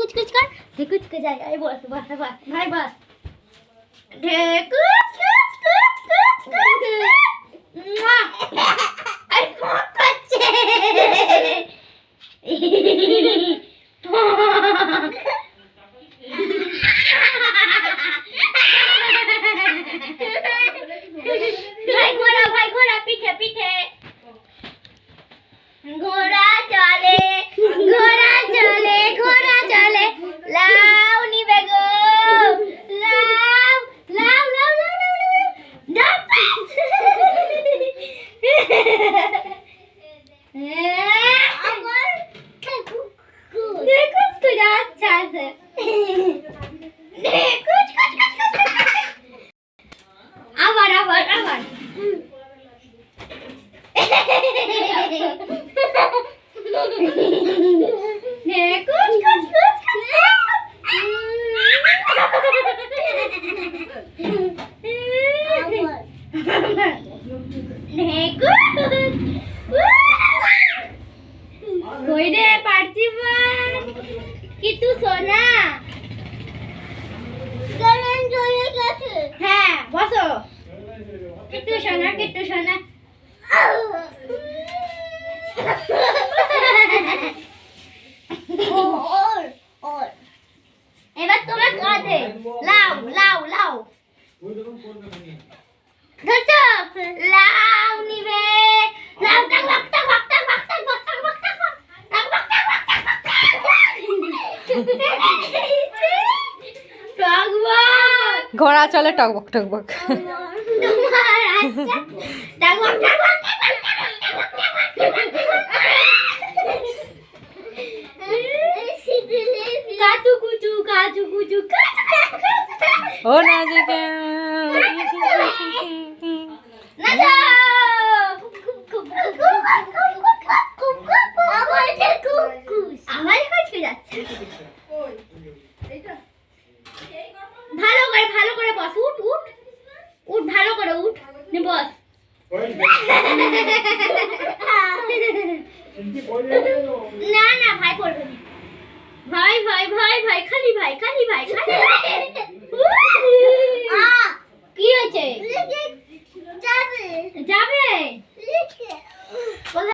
कुछ कुछ कर कुछ कर जाएगा बस बस बस भाई बस ढेकू আবার আবার আবার তুলছো না কারেন্ট চলে গেছে হ্যাঁ বসো একটু শোনা একটু শোনা এবার তোমার কাঁধে লাউ লাউ লাউ ধরছো লাউ ঘোড়া চলে টকবক টকবক ও না যে উঠ ভালো করে উঠ নে বস না না ভাই পড়বে না ভাই ভাই ভাই ভাই খালি ভাই খালি ভাই খালি কি হয়েছে যাবে